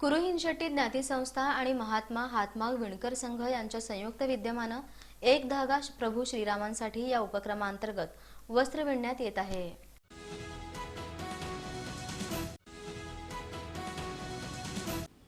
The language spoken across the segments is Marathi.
कुरुहिन ज्ञाती संस्था आणि महात्मा हातमाग विणकर संघ यांच्या संयुक्त विद्यमानं एक धागा प्रभू श्रीरामांसाठी या उपक्रमांतर्गत वस्त्र विणण्यात येत आहे.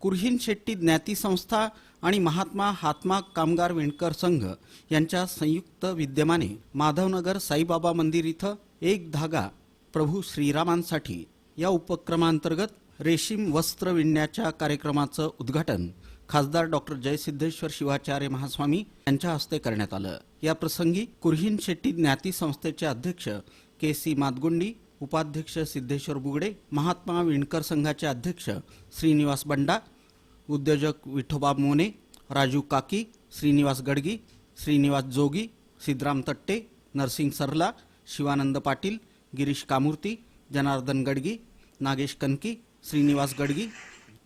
कुरहीन शेट्टी ज्ञाती संस्था आणि महात्मा हातमाग कामगार विणकर संघ यांच्या संयुक्त विद्यमाने माधवनगर साईबाबा मंदिर इथं एक धागा प्रभू श्रीरामांसाठी या उपक्रमांतर्गत रेशीम वस्त्र विणण्याच्या कार्यक्रमाचं उद्घाटन खासदार डॉक्टर जयसिद्धेश्वर शिवाचार्य महास्वामी यांच्या हस्ते करण्यात आलं. या प्रसंगी कुर्हीन शेट्टी ज्ञाती संस्थेचे अध्यक्ष के सी मातगुंडी उपाध्यक्ष सिद्धेश्वर बुगडे महात्मा विणकर संघाचे अध्यक्ष श्रीनिवास बंडा उद्योजक विठोबा मोने राजू काकी श्रीनिवास गडगी श्रीनिवास जोगी सिद्धराम तट्टे नरसिंग सरला शिवानंद पाटील गिरीश कामूर्ती जनार्दन गडगी नागेश कनकी श्रीनिवास गडगी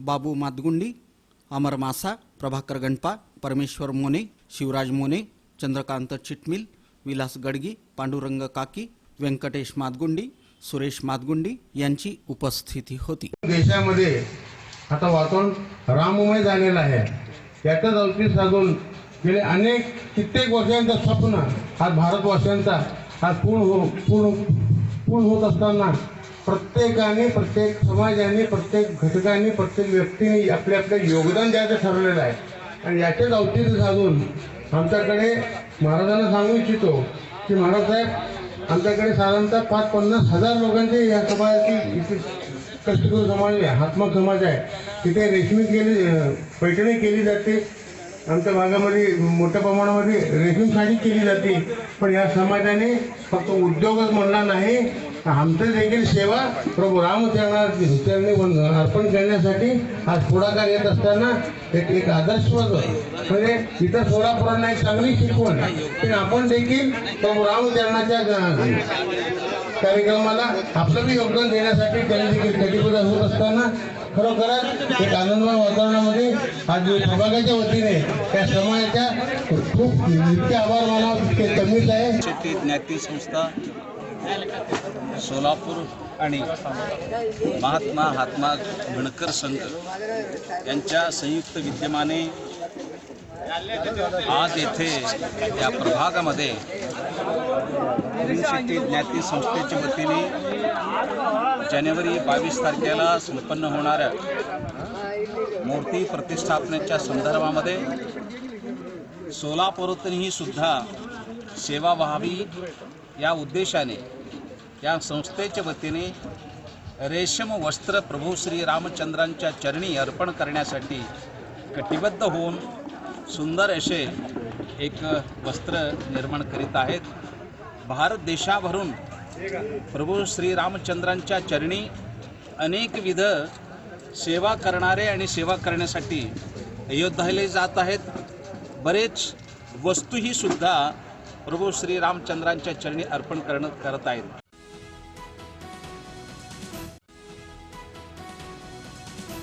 बाबू मातगुंडी अमर मासा प्रभाकर गणपा परमेश्वर मोने शिवराज मोने चंद्रकांत चिटमिल विलास गडगी पांडुरंग काकी व्यंकटेश मातगुंडी सुरेश मातगुंडी यांची उपस्थिती होती. देशामध्ये आता वातावरण राममय झालेलं आहे. याचाच औचित्य साधून गेले अनेक कित्येक वर्षांचा स्वप्न आज भारतवासियांचा आज पूर्ण हो पूर्ण पूर्ण होत असताना प्रत्येकाने प्रत्येक समाजाने प्रत्येक घटकाने प्रत्येक व्यक्तीने आपले आपले योगदान द्यायचं ठरलेलं आहे. आणि याचेच औचित्य साधून आमच्याकडे महाराजांना सांगू इच्छितो की महाराज साहेब आमच्याकडे साधारणतः पाच पन्नास हजार लोकांचे या समाजाची इथे कष्टकरी समाज आहे हातमाग समाज आहे. तिथे रेशमी केली पैठणी केली जाते. आमच्या भागामध्ये मोठ्या प्रमाणामध्ये रेशीम साडी केली जाते. पण या समाजाने फक्त उद्योगच म्हणला नाही आमचं देखील सेवा प्रभू रामचरणा चरणी अर्पण करण्यासाठी आज पुढाकार येत असताना एक एक आदर्शवत म्हणजे इथं सोडापुरांना एक चांगली शिकवण पण आपण देखील प्रभू रामचरणाच्या कार्यक्रमाला आपलं बी योगदान देण्यासाठी त्यांनी देखील कटिबद्ध होत असताना खरोखरच एक आनंदमय वातावरणामध्ये आज विभागाच्या वतीने त्या समाजाच्या खूप इतके आभार मानावं तितके कमीच आहे. ज्ञाती संस्था सोलापूर आणि महात्मा हात्मा घणकर संघ यांच्या संयुक्त विद्यमाने आज येथे या प्रभागामध्ये कुरुन शेट्टी ज्ञाती संस्थेच्या वतीने जानेवारी बावीस तारखेला संपन्न होणाऱ्या मूर्ती प्रतिष्ठापनेच्या संदर्भामध्ये सोलापूरातूनही सुद्धा सेवा व्हावी या उद्देशाने या संस्थेच्या वतीने रेशम वस्त्र प्रभू श्री रामचंद्रांच्या चरणी अर्पण करण्यासाठी कटिबद्ध होऊन सुंदर असे एक वस्त्र निर्माण करीत आहेत. भारत देशाभरून प्रभू श्री रामचंद्रांच्या चरणी अनेकविध सेवा करणारे आणि सेवा करण्यासाठी अयोध्याला जात आहेत. बरेच वस्तूही सुद्धा प्रभू श्रीरामचंद्रांच्या चरणी अर्पण करणं करत आहेत.